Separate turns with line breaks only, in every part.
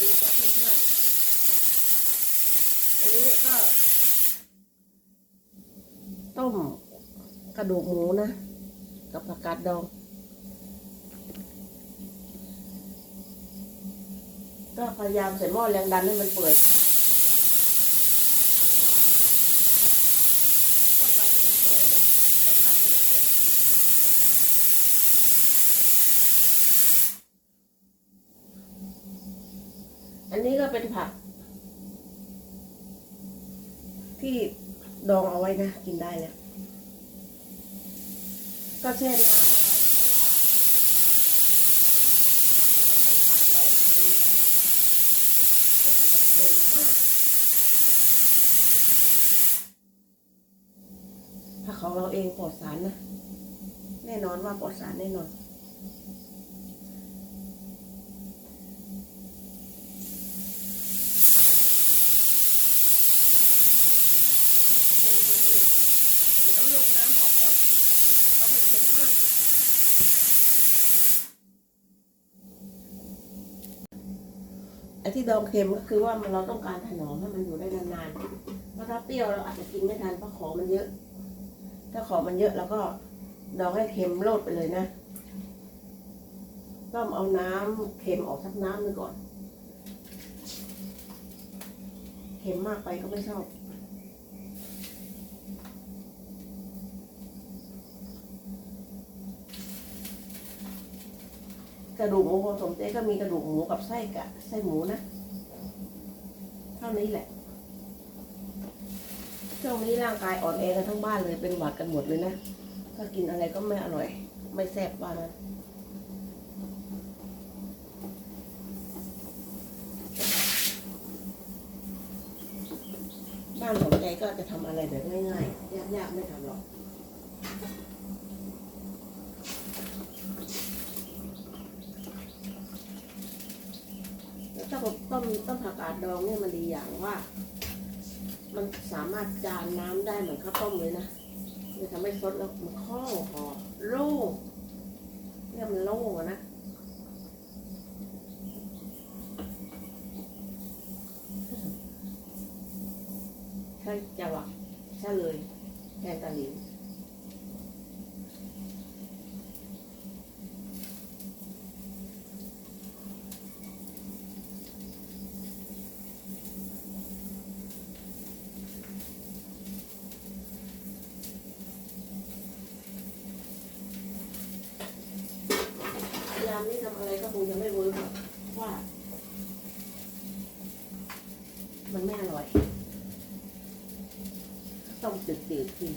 ดีจ้ะเพื่อนๆอันนี้ก็ ต้มกระดูกหมูนะ กับผักกาดดอง ก็พยายามใส่หม้อแรงดันให้มันเปื่อยต้องการให้มันเปื่อยนะต้องการให้มันเปื่อย อันนี้ก็เป็นผัก ที่ดองเอาไว้นะ กินได้แล้ว ก็แช่น้ำเอาไว้เพราะว่าเราเค็มนะมันก็จะเค็มมากผักของเราเองปลอดสารนะ แน่นอนว่าปลอดสารแน่นอน เค็มจริงๆเดี๋ยวต้องลงน้ำออกก่อนเพราะมันเค็มมาก ไอ้ ที่ดองเค็มก็คือว่ามันเราต้องการถนอมให้มันอยู่ได้นานๆเพราะถ้าเปรี้ยวเราอาจจะกินไม่ทันเพราะของมันเยอะ ถ้าของมันเยอะเราก็ดองให้เค็มโลดไปเลยนะ ต้องเอาน้ำเค็มออกสักน้ำหนึงก่อน เค็มมากไปก็ไม่ชอบ กระดูกหมูผสมเจ๊ก็มีกระดูกหมูกับไส้กะไส้หมูนะ เท่านี้แหละ ช่วงนี้ร่างกายอ่อนแอกันทั้งบ้านเลยเป็นหวัดกันหมดเลยนะ ถ้ากินอะไรก็ไม่อร่อย ไม่แซ่บว่านั้นบ้านของใจก็จะทำอะไรแบบง่ายๆ ยากๆไม่ทำหรอก แล้วต้มต้มต้มผักกาดดองเนี่ยมันดีอย่างว่า มันสามารถจานน้ำได้เหมือนข้าวต้มเลยนะมันทำให้ซดแล้วมันคล่องคอโล่งเนี่ยมันโล่งนะใช่จะหวักใช่เลยแกงกะหรี่ ยามนี้ทำอะไรก็คงจะไม่เวิร์กหรอกว่า มันไม่อร่อย ต้องจืดๆกิน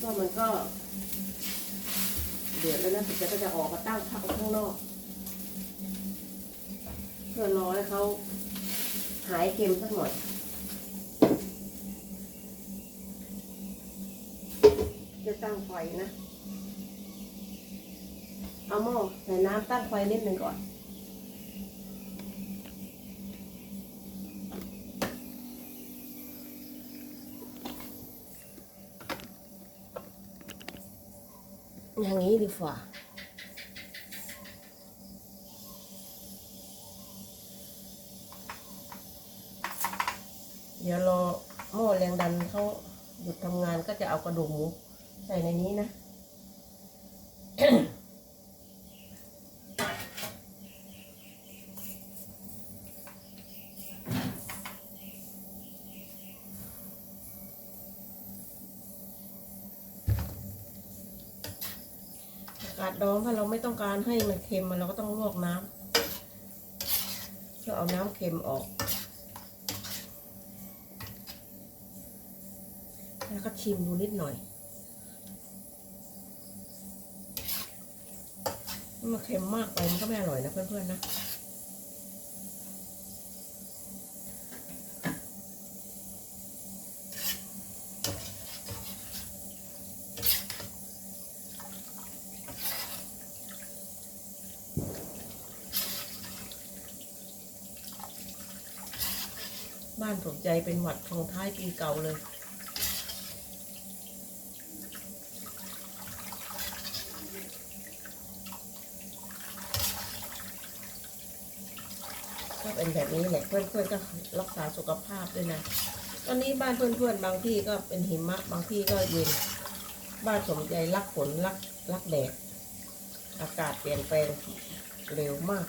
ก็มันก็ เดือดแล้วนะสุดท้ายก็จะออกมาตั้งพักข้างนอก เพื่อรอให้เขาหายเค็มสักหน่อยจะตั้งไฟนะ เอาหม้อใส่น้ำตั้งไฟนิดหนึ่งก่อน อย่างนี้ดีกว่าเดี๋ยวรอหม้อแรงดันเขาหยุดทำงานก็จะเอากระดูกหมูใส่ในนี้นะ กาดดองถ้าเราไม่ต้องการให้มันเค็มมันเราก็ต้องลวกน้ำเพื่อเอาน้ำเค็มออกแล้วก็ชิมดูนิดหน่อยถ้มันเค็มมากไปมันก็ไม่อร่อยนะเพื่อนๆนะ ใจเป็นหวัดทองท้ายปีเก่าเลย ก็เป็นแบบนี้แหละเพื่อนๆก็รักษาสุขภาพด้วยนะ ตอนนี้บ้านเพื่อนๆ บางที่ก็เป็นหิมะ บางที่ก็เย็น บ้านสมใจรักฝนรักรักแดด อากาศเปลี่ยนแปลงเร็วมาก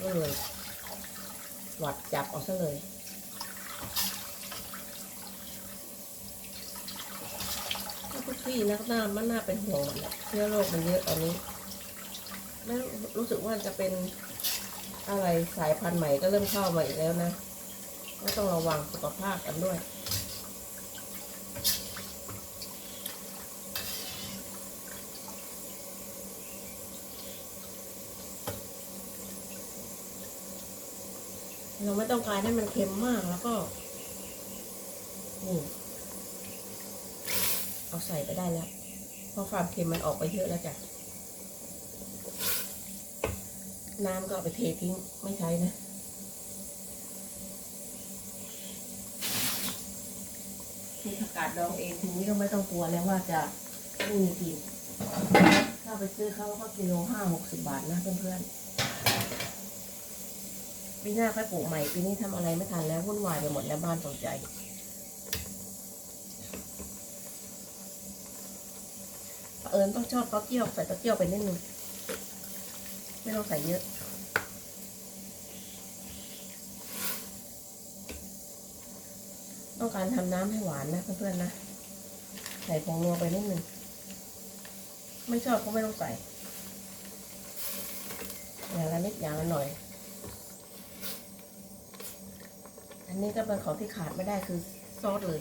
ก็เลยหวัดจับเอาซะเลย ก็ ที่นักหน้ามันน่าเป็นห่วงหมดแหละเชื้อโรคมันเยอะตอนนี้แล้วรู้สึกว่าจะเป็นอะไรสายพันธุ์ใหม่ก็เริ่มเข้ามาอีกแล้วนะก็ต้องระวังสุขภาพกันด้วยเราไม่ต้องการให้มันเค็มมากแล้วก็นี่ เอาใส่ไปได้แล้วเพราะความเค็มมันออกไปเยอะแล้วจ้ะน้ำก็ไปเททิ้งไม่ใช้นะมีผักกาดดองเองทีนี้ก็ไม่ต้องกลัวแล้วว่าจะไม่มีกิน ถ้าไปซื้อเขาก็กิโลห้าหกสิบบาทนะเพื่อนๆปีหน้าค่อยปลูกใหม่ปีนี้ทำอะไรไม่ทันแล้ววุ่นวายไปหมดแล้วบ้านสนใจ เอิญต้องชอบเต้าเจี้ยวใส่เต้าเจี้ยวไปนิดนึงไม่ต้องใส่เยอะต้องการทำน้ำให้หวานนะเพื่อนๆนะ ใส่ผงนัวไปนิดนึงไม่ชอบก็ไม่ต้องใส่อย่างละนิดอย่างละหน่อย อันนี้ก็เป็นของที่ขาดไม่ได้คือซอสเลย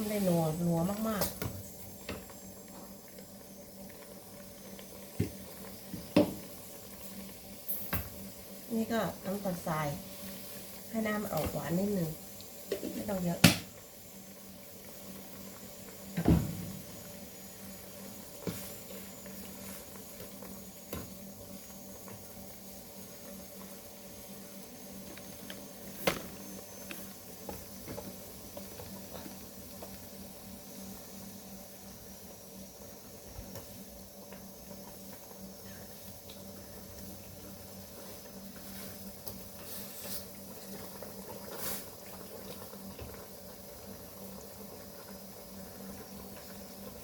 มันได้หนัวหนัวมากๆ นี่ก็น้ำตาลทราย ให้น้ำมันออกหวานนิดนึงไม่ต้องเยอะ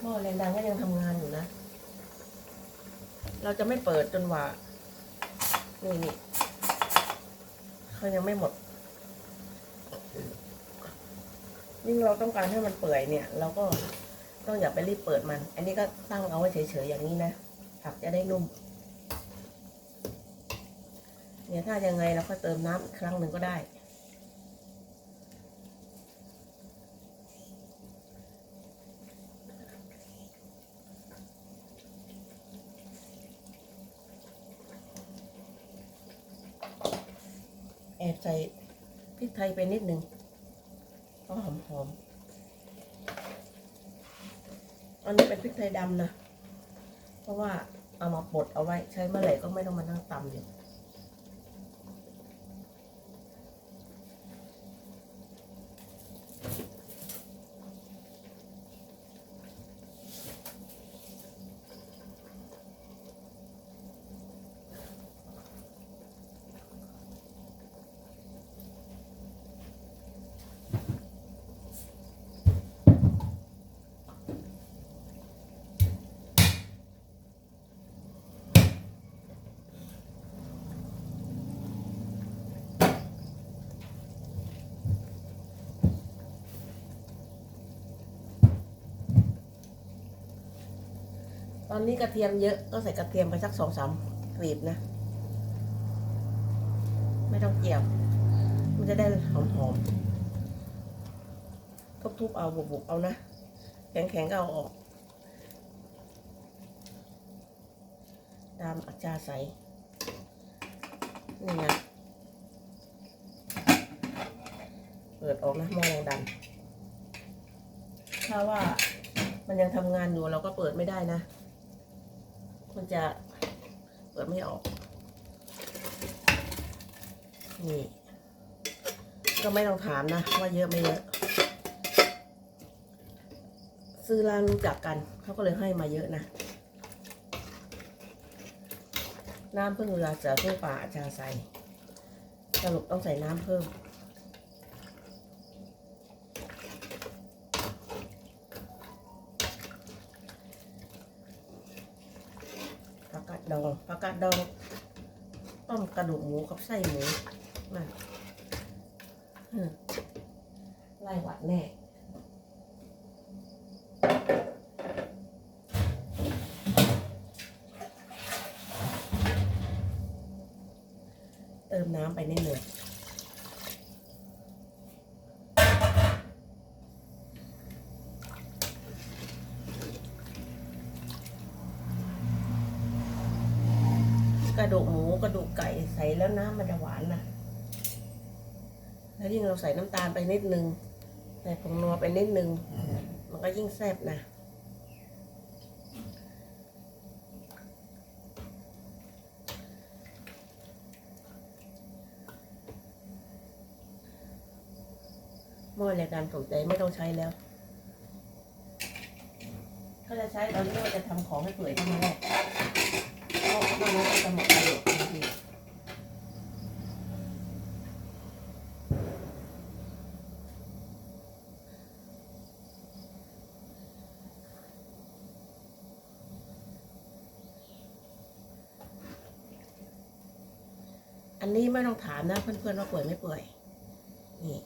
หม้อแรงดันก็ยังทำงานอยู่นะ เราจะไม่เปิดจนว่า นี่นี่เขายังไม่หมด ยิ่งเราต้องการให้มันเปื่อยเนี่ย เราก็ต้องอย่าไปรีบเปิดมัน อันนี้ก็ตั้งเอาไว้เฉยๆอย่างนี้นะ ผักจะได้นุ่ม เนี่ยถ้ายังไงเราก็เติมน้ำอีกครั้งหนึ่งก็ได้ อบใส่พริกไทยไปนิดนึงก็หอมหอมๆอันนี้เป็นพริกไทยดำนะ เพราะว่าเอามาบดเอาไว้ใช้เมื่อไหร่ก็ไม่ต้องมานั่งตำอยู่ อนนี้กระเทียมเยอะก็ใส่กระเทียมไปสักสองสามกลีบนะ ไม่ต้องเกี่ยว มันจะได้หอมๆทุบๆเอาบุบๆเอานะ แข็งๆก็เอาออก ตามอาจารย์ใสนี่นะเปิดออกนะม้อแรงดัน ถ้าว่ามันยังทำงานอยู่เราก็เปิดไม่ได้นะ มันจะเปิดไม่ออก นี่ ก็ไม่ต้องถามนะ ว่าเยอะไม่เยอะ ซื้อร้านรู้จักกัน เขาก็เลยให้มาเยอะนะ น้ำเพิ่งเรือจะสู้ป่าอาจารย์ใส่สรุปต้องใส่น้ำเพิ่ม ผักกา ดองผักกาดดอง ต้มกระดูกหมูกับไส้หมูมาหืมไล่หวัดแน่เติมน้ำไปนิดหนึ่ง กระดูกหมูกระดูกไก่ใส่แล้วน้ำมันจะหวานนะแล้วยิ่งเราใส่น้ำตาลไปนิดนึงใส่ผงนัวไปนิดนึง มันก็ยิ่งแซ่บนะหม้อในการตกใจไม่ต้องใช้แล้ว ก็จะใช้ตอนที่เราจะทำของให้เปื่อยเท่านั้นแหละเพราะนอกนั้นก็ จะหมดประโยชน์ทันทีอันนี้ไม่ต้องถามนะเพื่อนๆว่าเปื่อยไม่เปื่อยนี่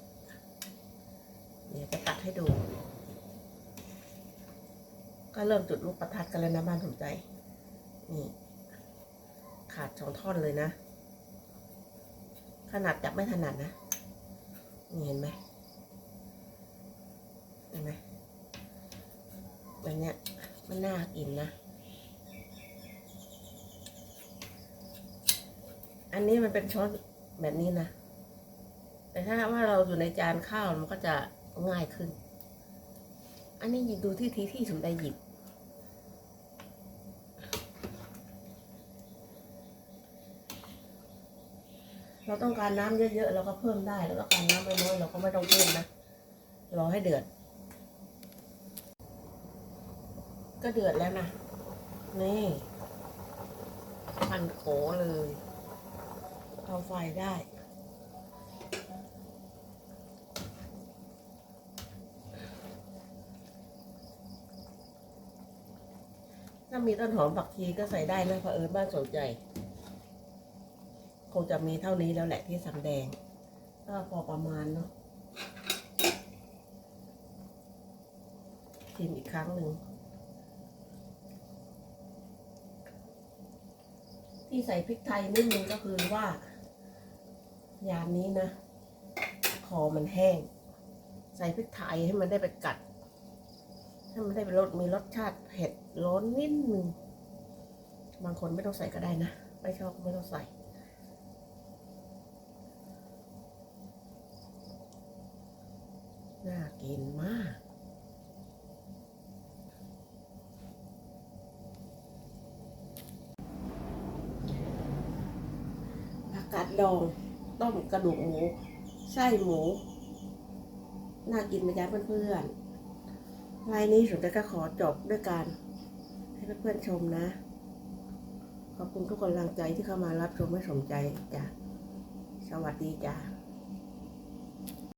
เดี๋ยวจะตัดให้ดู ก็เริ่มจุดลูกประทัดกันแล้วนะบ้านสมใจ นี่ ขาดสองท่อนเลยนะ ขนาดจับไม่ถนัดนะ นี่เห็นไหมเห็นไหมแบบเนี้ยมันน่ากินนะ อันนี้มันเป็นช้อนแบบนี้นะ แต่ถ้าว่าเราอยู่ในจานข้าวมันก็จะง่ายขึ้น อันนี้หยิบดูที่ทีที่สมได้หยิบ เราต้องการน้ำเยอะๆเราก็เพิ่มได้แล้วก็การน้ำน้อยๆเราก็ไม่ต้องเพิ่มนะรอให้เดือด ก็เดือดแล้วนะนี่พันโขเลยเอาไฟได้ถ้ามีต้นหอมผักชีก็ใส่ได้นะเผอิญบ้านสนใจ คงจะมีเท่านี้แล้วแหละที่สำแดง ก็พอประมาณเนาะชิมอีกครั้งหนึ่ง ที่ใส่พริกไทยนิดนึงก็คือว่ายามนี้นะ คอมันแห้ง ใส่พริกไทยให้มันได้ไปกัด ให้มันได้เป็นรสมีรสชาติเผ็ดร้อนนิดนึง บางคนไม่ต้องใส่ก็ได้นะ ไม่ชอบไม่ต้องใส่ น่ากินมาก ผักกาดดอง ต้มกระดูกหมู ไส้หมู น่ากินไหมจ๊ะเพื่อนๆรายนี้สุดท้ายก็ขอจบด้วยการ ให้เพื่อนๆชมนะ ขอบคุณทุกกำลังใจที่เข้ามารับชมไม่สนใจจ้ะ สวัสดีจ้ะ